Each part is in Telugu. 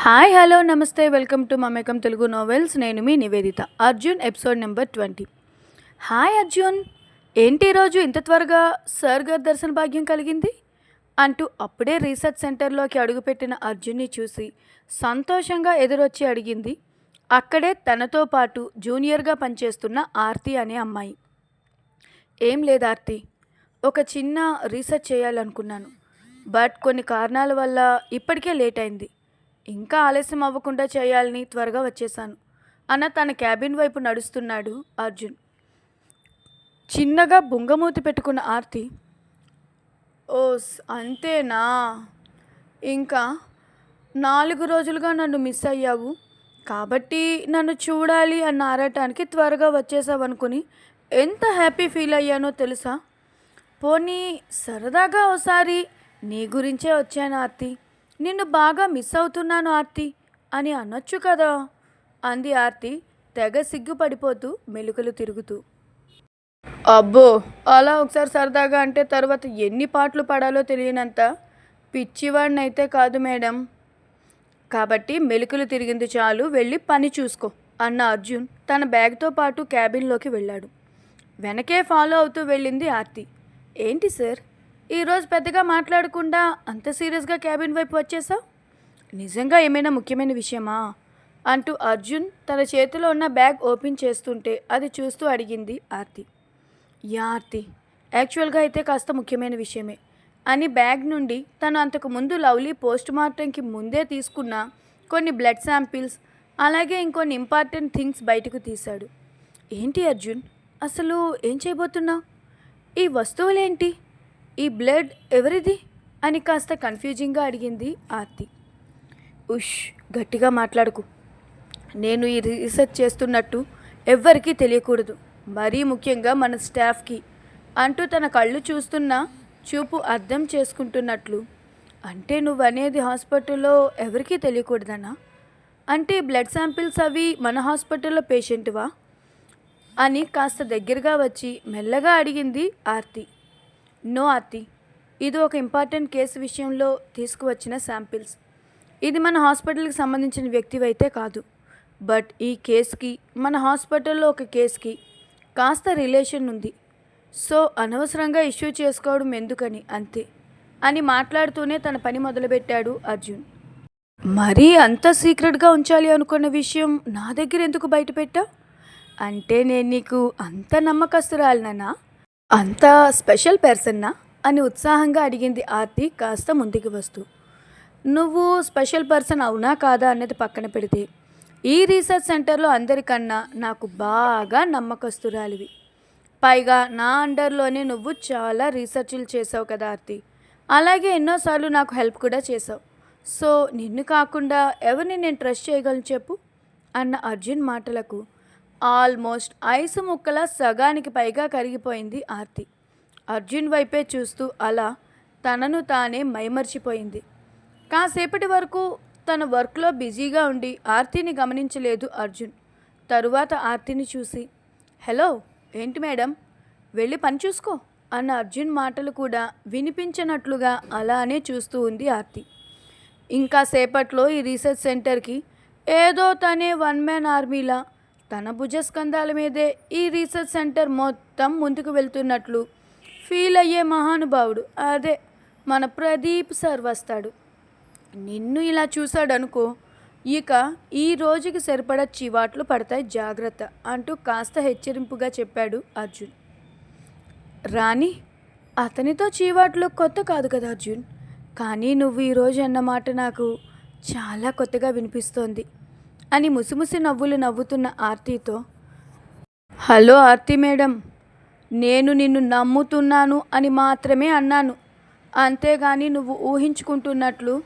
హాయ్ హలో నమస్తే. Welcome to Mamekam Telugu novels. నేను మీ Niveditha Arjun episode number twenty. Hi Arjun. ఏంటి ఈరోజు ఇంత త్వరగా సార్ గారి దర్శన భాగ్యం కలిగింది? అంటూ అప్పుడే రీసెర్చ్ సెంటర్లోకి అడుగుపెట్టిన అర్జున్ని చూసి సంతోషంగా ఎదురొచ్చి అడిగింది. అక్కడే తనతో పాటు జూనియర్గా పనిచేస్తున్న ఆర్తి అనే అమ్మాయి. ఏం లేదు ఆర్తి ఒక చిన్న రీసెర్చ్ చేయాలనుకున్నాను. బట్ కొన్ని కారణాల వల్ల ఇప్పటికే లేట్ అయింది. ఇంకా ఆలస్యం అవ్వకుండా చేయాలని త్వరగా వచ్చేసాను అన్న తన క్యాబిన్ వైపు నడుస్తున్నాడు అర్జున్. చిన్నగా బుంగమూతి పెట్టుకున్న ఆర్తి ఓస్ అంతేనా? ఇంకా నాలుగు రోజులుగా నన్ను మిస్ అయ్యావు. కాబట్టి నన్ను చూడాలి అన్న ఆరాటానికి త్వరగా వచ్చేసావనుకుని ఎంత హ్యాపీ ఫీల్ అయ్యానో తెలుసా? పోనీ సరదాగా ఒకసారి నీ గురించే వచ్చాను ఆర్తి. నిన్ను బాగా మిస్ అవుతున్నాను ఆర్తి. అని అనొచ్చు కదా? అంది ఆర్తి తెగ సిగ్గుపడిపోతూ మెలుకలు తిరుగుతూ. అబ్బో అలా ఒకసారి సరదాగా అంటే తర్వాత ఎన్ని పాటలు పడాలో తెలియనంత పిచ్చివాడిని అయితే కాదు మేడం. కాబట్టి మెలుకలు తిరిగింది చాలు వెళ్ళి పని చూసుకో అన్న అర్జున్ తన బ్యాగ్తో పాటు క్యాబిన్లోకి వెళ్ళాడు. వెనకే ఫాలో అవుతూ వెళ్ళింది ఆర్తి. ఏంటి సార్? ఈరోజు పెద్దగా మాట్లాడకుండా అంత సీరియస్గా క్యాబిన్ వైపు వచ్చేసావు? నిజంగా ఏమైనా ముఖ్యమైన విషయమా? అంటూ అర్జున్ తన చేతిలో ఉన్న బ్యాగ్ ఓపెన్ చేస్తుంటే అది చూస్తూ అడిగింది ఆర్తి. యా ఆర్తి యాక్చువల్గా అయితే కాస్త ముఖ్యమైన విషయమే. అని బ్యాగ్ నుండి తను అంతకు ముందు లవ్లీ పోస్ట్ మార్టంకి ముందే తీసుకున్న కొన్ని బ్లడ్ శాంపిల్స్ అలాగే ఇంకొన్ని ఇంపార్టెంట్ థింగ్స్ బయటకు తీశాడు. ఏంటి అర్జున్? అసలు ఏం చేయబోతున్నావు? ఈ వస్తువులేంటి? ఈ బ్లడ్ ఎవరిది? అని కాస్త కన్ఫ్యూజింగ్గా అడిగింది ఆర్తి. ఉష్ గట్టిగా మాట్లాడుకు. నేను ఈ రీసెర్చ్ చేస్తున్నట్టు ఎవ్వరికీ తెలియకూడదు. మరీ ముఖ్యంగా మన స్టాఫ్కి. అంటూ తన కళ్ళు చూస్తున్న చూపు అర్థం చేసుకుంటున్నట్లు. అంటే నువ్వు అనేది హాస్పిటల్లో ఎవరికీ తెలియకూడదనా? అంటే బ్లడ్ శాంపిల్స్ అవి మన హాస్పిటల్లో పేషెంట్వా? అని కాస్త దగ్గరగా వచ్చి మెల్లగా అడిగింది ఆర్తి. నో ఆర్తి. ఇది ఒక ఇంపార్టెంట్ కేసు విషయంలో తీసుకువచ్చిన శాంపిల్స్. ఇది మన హాస్పిటల్కి సంబంధించిన వ్యక్తివైతే కాదు. బట్ ఈ కేసుకి మన హాస్పిటల్లో ఒక కేసుకి కాస్త రిలేషన్ ఉంది. సో అనవసరంగా ఇష్యూ చేసుకోవడం ఎందుకని అంతే. అని మాట్లాడుతూనే తన పని మొదలుపెట్టాడు అర్జున్. మరీ అంత సీక్రెట్గా ఉంచాలి అనుకున్న విషయం నా దగ్గర ఎందుకు బయటపెట్టావు? అంటే నేను నీకు అంత నమ్మకస్తురాలినా అంత స్పెషల్ పర్సన్నా? అని ఉత్సాహంగా అడిగింది ఆర్తి కాస్త ముందుకు వస్తూ. నువ్వు స్పెషల్ పర్సన్ అవునా కాదా అన్నది పక్కన పెడితే ఈ రీసెర్చ్ సెంటర్లో అందరికన్నా నాకు బాగా నమ్మకస్తురాలివి. పైగా నా అండర్లోనే నువ్వు చాలా రీసెర్చ్లు చేసావు కదా ఆర్తి. అలాగే ఎన్నోసార్లు నాకు హెల్ప్ కూడా చేసావు. సో నిన్ను కాకుండా ఎవరిని నేను ట్రస్ట్ చేయగలను చెప్పు? అన్న అర్జున్ మాటలకు ఆల్మోస్ట్ ఐసు ముక్కల సగానికి పైగా కరిగిపోయింది ఆర్తి. అర్జున్ వైపే చూస్తూ అలా తనను తానే మైమర్చిపోయింది. కాసేపటి వరకు తన వర్క్లో బిజీగా ఉండి ఆర్తిని గమనించలేదు అర్జున్. తరువాత ఆర్తిని చూసి హలో ఏంటి మేడం? వెళ్ళి పని చూసుకో అన్న అర్జున్ మాటలు కూడా వినిపించినట్లుగా అలానే చూస్తూ ఉంది ఆర్తి. ఇంకా సేపట్లో ఈ రీసెర్చ్ సెంటర్కి ఏదో తనే వన్ మ్యాన్ ఆర్మీలా తన భుజస్కంధాల మీదే ఈ రీసెర్చ్ సెంటర్ మొత్తం ముందుకు వెళ్తున్నట్లు ఫీల్ అయ్యే మహానుభావుడు. అదే మన ప్రదీప్ సార్ వస్తాడు. నిన్ను ఇలా చూశాడనుకో ఇక ఈ రోజుకి సరిపడా చివాట్లు పడతాయి జాగ్రత్త అంటూ కాస్త హెచ్చరింపుగా చెప్పాడు అర్జున్. రాణి అతనితో చీవాట్లు కొత్త కాదు కదా అర్జున్? కానీ నువ్వు ఈరోజు అన్నమాట నాకు చాలా కొత్తగా వినిపిస్తోంది. అని ముసిముసి నవ్వులు నవ్వుతున్న ఆర్తితో హలో ఆర్తి మేడం నేను నిన్ను నమ్ముతున్నాను అని మాత్రమే అన్నాను. అంతేగాని నువ్వు ఊహించుకుంటున్నట్లు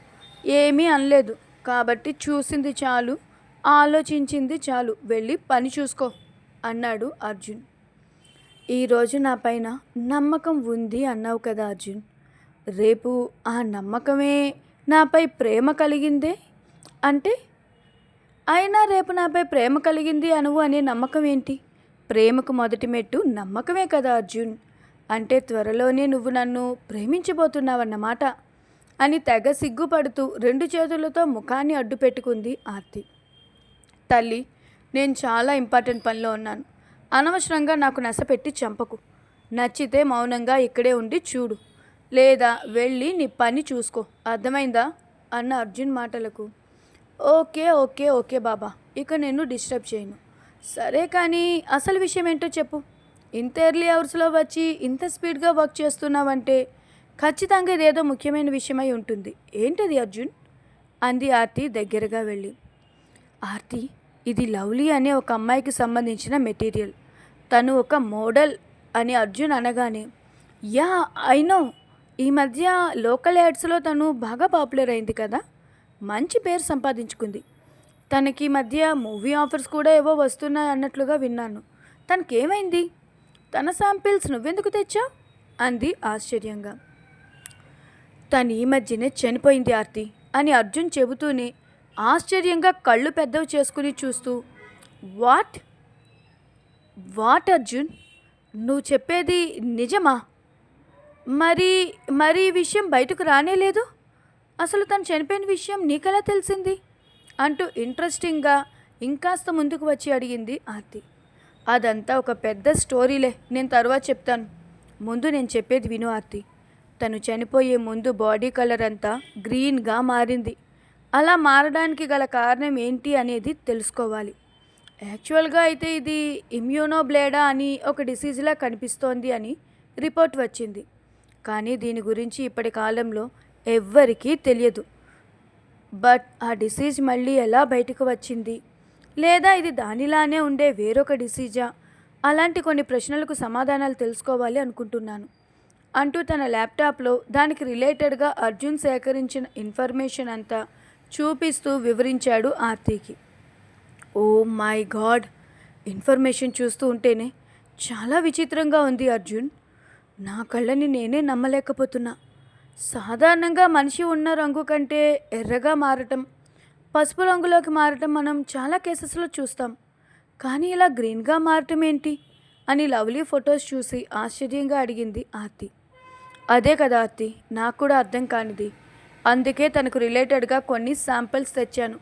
ఏమీ అనలేదు. కాబట్టి చూసింది చాలు ఆలోచించింది చాలు. వెళ్ళి పని చూసుకో అన్నాడు అర్జున్. ఈరోజు నా పైన నమ్మకం ఉంది అన్నావు కదా అర్జున్. రేపు ఆ నమ్మకమే నాపై ప్రేమ కలిగిందే? అంటే అయినా రేపు నాపై ప్రేమ కలిగింది అనువు అనే నమ్మకం ఏంటి? ప్రేమకు మొదటి మెట్టు నమ్మకమే కదా అర్జున్. అంటే త్వరలోనే నువ్వు నన్ను ప్రేమించబోతున్నావన్నమాట అని తెగ సిగ్గుపడుతూ రెండు చేతులతో ముఖాన్ని అడ్డు పెట్టుకుంది ఆర్తి. తల్లి నేను చాలా ఇంపార్టెంట్ పనిలో ఉన్నాను. అనవసరంగా నాకు నసపెట్టి చంపకు. నచ్చితే మౌనంగా ఇక్కడే ఉండి చూడు. లేదా వెళ్ళి నీ పని చూసుకో. అర్థమైందా? అన్న అర్జున్ మాటలకు. ఓకే ఓకే ఓకే బాబా. ఇక నేను డిస్టర్బ్ చేయను. సరే కానీ అసలు విషయం ఏంటో చెప్పు. ఇంత ఎర్లీ అవర్స్లో వచ్చి ఇంత స్పీడ్గా వర్క్ చేస్తున్నావంటే ఖచ్చితంగా ఇదేదో ముఖ్యమైన విషయమై ఉంటుంది. ఏంటది అర్జున్? అంది ఆర్తి దగ్గరగా వెళ్ళి. ఆర్తి ఇది లవ్లీ అనే ఒక అమ్మాయికి సంబంధించిన మెటీరియల్. తను ఒక మోడల్ అని అర్జున్ అనగానే యా ఐ నో. ఈ మధ్య లోకల్ యాడ్స్లో తను బాగా పాపులర్ అయింది కదా. మంచి పేరు సంపాదించుకుంది. తనకి ఈ మధ్య మూవీ ఆఫర్స్ కూడా ఏవో వస్తున్నాయి అన్నట్లుగా విన్నాను. తనకేమైంది? తన శాంపిల్స్ నువ్వెందుకు తెచ్చావు? అంది ఆశ్చర్యంగా. తను ఈ మధ్యనే చనిపోయింది ఆర్తి అని అర్జున్ చెబుతూనే ఆశ్చర్యంగా కళ్ళు పెద్దవి చేసుకుని చూస్తూ వాట్? వాట్ అర్జున్? నువ్వు చెప్పేది నిజమా? మరి మరి ఈ విషయం బయటకు రానే లేదు అసలు తను చనిపోయిన విషయం నీకెలా తెలిసింది? అంటూ ఇంట్రెస్టింగ్గా ఇంకాస్త ముందుకు వచ్చి అడిగింది ఆర్తి. అదంతా ఒక పెద్ద స్టోరీలే నేను తర్వాత చెప్తాను. ముందు నేను చెప్పేది విను ఆర్తి. తను చనిపోయే ముందు బాడీ కలర్ అంతా గ్రీన్గా మారింది. అలా మారడానికి గల కారణం ఏంటి అనేది తెలుసుకోవాలి. యాక్చువల్గా అయితే ఇది ఇమ్యూనోబ్లేడా అని ఒక డిసీజ్లా కనిపిస్తోంది అని రిపోర్ట్ వచ్చింది. కానీ దీని గురించి ఇప్పటి కాలంలో ఎవ్వరికీ తెలియదు. బట్ ఆ డిసీజ్ మళ్ళీ ఎలా బయటకు వచ్చింది? లేదా ఇది దానిలానే ఉండే వేరొక డిసీజా? అలాంటి కొన్ని ప్రశ్నలకు సమాధానాలు తెలుసుకోవాలి అనుకుంటున్నాను. అంటూ తన ల్యాప్టాప్లో దానికి రిలేటెడ్గా అర్జున్ సేకరించిన ఇన్ఫర్మేషన్ అంతా చూపిస్తూ వివరించాడు ఆర్తికి. Oh my god! ఇన్ఫర్మేషన్ చూస్తూ ఉంటేనే చాలా విచిత్రంగా ఉంది అర్జున్. నా కళ్ళని నేనే నమ్మలేకపోతున్నా. సాధారణంగా మనిషి ఉన్న రంగు కంటే ఎర్రగా మారటం పసుపు రంగులోకి మారటం మనం చాలా కేసెస్లో చూస్తాం. కానీ ఇలా గ్రీన్గా మారటం ఏంటి అని లవ్లీ ఫొటోస్ చూసి ఆశ్చర్యంగా అడిగింది ఆర్తి. అదే కదా ఆర్తి నాకు కూడా అర్థం కానిది. అందుకే తనకు రిలేటెడ్గా కొన్ని శాంపిల్స్ తెచ్చాను.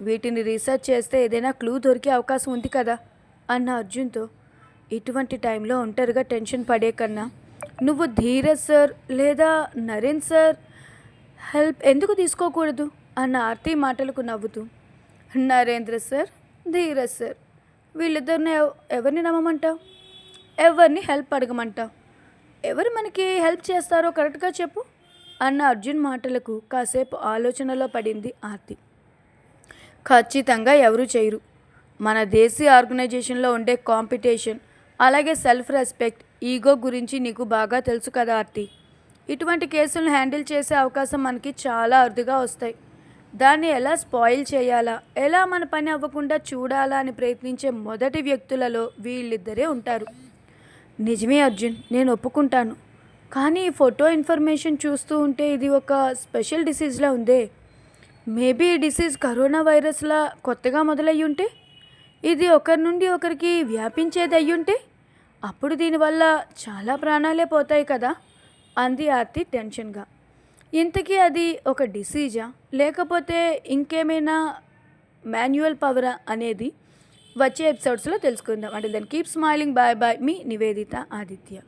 వీటిని రీసెర్చ్ చేస్తే ఏదైనా క్లూ దొరికే అవకాశం ఉంది కదా? అన్న అర్జున్తో ఇటువంటి టైంలో ఒంటరిగా టెన్షన్ పడే కన్నా నువ్వు ధీరజ్ సార్ లేదా నరేన్ సార్? హెల్ప్ ఎందుకు తీసుకోకూడదు? అన్న ఆర్తి మాటలకు నవ్వుతూ. నరేంద్ర సార్ ధీరజ్ సార్ వీళ్ళిద్దరిని ఎవరిని నమ్మమంటావు? ఎవరిని హెల్ప్ అడగమంటావు? ఎవరు మనకి హెల్ప్ చేస్తారో కరెక్ట్గా చెప్పు. అన్న అర్జున్ మాటలకు కాసేపు ఆలోచనలో పడింది ఆర్తి. ఖచ్చితంగా ఎవరు చేయరు. మన దేశీయ ఆర్గనైజేషన్లో ఉండే కాంపిటీషన్ అలాగే సెల్ఫ్ రెస్పెక్ట్ ఈగో గురించి నీకు బాగా తెలుసు కదా ఆర్తి. ఇటువంటి కేసులను హ్యాండిల్ చేసే అవకాశం మనకి చాలా అరుదుగా వస్తాయి. దాన్ని ఎలా స్పాయిల్ చేయాలా? ఎలా మన పని అవ్వకుండా చూడాలా అని ప్రయత్నించే మొదటి వ్యక్తులలో వీళ్ళిద్దరే ఉంటారు. నిజమే అర్జున్ నేను ఒప్పుకుంటాను. కానీ ఈ ఫోటో ఇన్ఫర్మేషన్ చూస్తూ ఉంటే ఇది ఒక స్పెషల్ డిసీజ్లా ఉందే. మేబీ ఈ డిసీజ్ కరోనా వైరస్లా కొత్తగా మొదలయ్యుంటే? ఇది ఒకరి నుండి ఒకరికి వ్యాపించేది అయ్యుంటే అప్పుడు దీనివల్ల చాలా ప్రాణాలే పోతాయి కదా? అంది ఆర్తి టెన్షన్గా. ఇంతకీ అది ఒక డిసీజా? లేకపోతే ఇంకేమైనా మాన్యువల్ పవరా అనేది? వచ్చే ఎపిసోడ్స్లో తెలుసుకుందాం. అంటే then keep smiling. Bye bye. మీ నివేదిత ఆదిత్య.